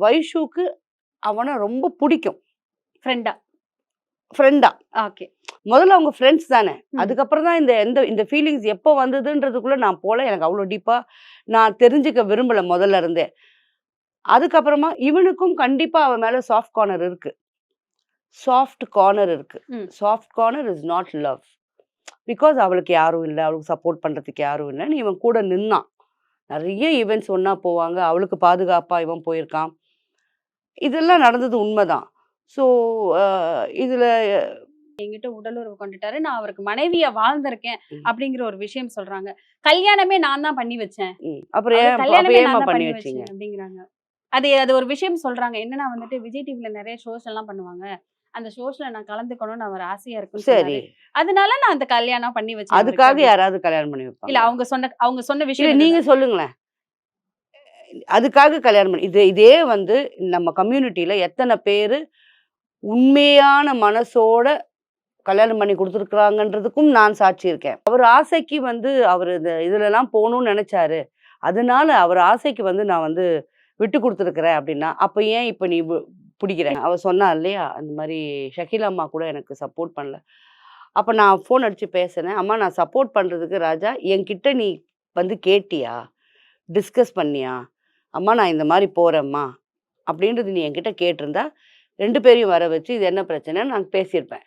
வைஷுக்கு அவனை ரொம்ப பிடிக்கும். ஃப்ரெண்டா ஃப்ரெண்டா ஓகே முதல்ல அவங்க ஃப்ரெண்ட்ஸ் தானே. அதுக்கப்புறம் தான் இந்த எந்த இந்த ஃபீலிங்ஸ் எப்போ வந்ததுன்றதுக்குள்ள நான் போல எனக்கு அவ்வளோ டீப்பா நான் தெரிஞ்சுக்க விரும்பல முதல்ல இருந்தே. அதுக்கப்புறமா இவனுக்கும் கண்டிப்பா அவன் மேல சாஃப்ட் கார்னர் இருக்கு. சாஃப்ட் கார்னர் இருக்கு. ம். Soft corner is not love because அவளுக்கு யாரும் இல்லை அவளுக்கு சப்போர்ட் பண்றதுக்கு யாரும் இல்லைன்னு இவன் கூட நின்னான். நிறைய ஈவெண்ட்ஸ் ஒண்ணா போவாங்க. அவளுக்கு பாதுகாப்பா இவன் போயிருக்கான். இதெல்லாம் நடந்தது உண்மைதான். ஸோ இதுல என்கிட்ட உடலுறவு கொண்டுட்டாரு. நான் அவருக்கு மனைவியா வாழ்ந்திருக்கேன். அப்படிங்கிற ஒரு விஷயம் சொல்றாங்க. கல்யாணமே நான் தான் பண்ணி வச்சேன். அப்புறம் பண்ணி வச்சீங்க? வச்சேன் அப்படிங்கிறாங்க. அது அது ஒரு விஷயம் சொல்றாங்க. என்னன்னா வந்துட்டு விஜய் டிவில நிறைய ஷோஸ் எல்லாம் பண்ணுவாங்க. அந்த ஷோஸ்ல நான் கலந்துக்கணும்னு அவர் ஆசையா இருக்குன்னு சரி. அதனால நான் அந்த கல்யாணம் பண்ணி வச்சேன். அதுக்காக. யாராவது கல்யாணம் பண்ணி வைப்பாங்க இல்ல அவங்க சொன்ன அவங்க சொன்ன விஷயம் நீங்க. சொல்லுங்களேன். அதுக்காக கல்யாணம் பண்ணி இது இதே வந்து நம்ம கம்யூனிட்டியில் எத்தனை பேர் உண்மையான மனசோட கல்யாணம் பண்ணி கொடுத்துருக்குறாங்கன்றதுக்கும் நான் சாட்சி இருக்கேன். அவர் ஆசைக்கு வந்து அவர் இந்த இதுலலாம் போகணும்னு நினச்சாரு. அதனால அவர் ஆசைக்கு வந்து நான் வந்து விட்டு கொடுத்துருக்குறேன் அப்படின்னா அப்போ ஏன் இப்போ நீ பிடிக்கிறேன்? அவர் சொன்னா இல்லையா? அந்த மாதிரி ஷக்கீல் அம்மா கூட எனக்கு சப்போர்ட் பண்ணல. அப்போ நான் ஃபோன் அடித்து பேசினேன். அம்மா நான் சப்போர்ட் பண்ணுறதுக்கு ராஜா என்கிட்ட நீ வந்து கேட்டியா? டிஸ்கஸ் பண்ணியா? அம்மா நான் இந்த மாதிரி போகிறேம்மா அப்படின்றது நீ என்கிட்ட கேட்டிருந்தா ரெண்டு பேரையும் வர வச்சு இது என்ன பிரச்சனைன்னு நான் பேசியிருப்பேன்.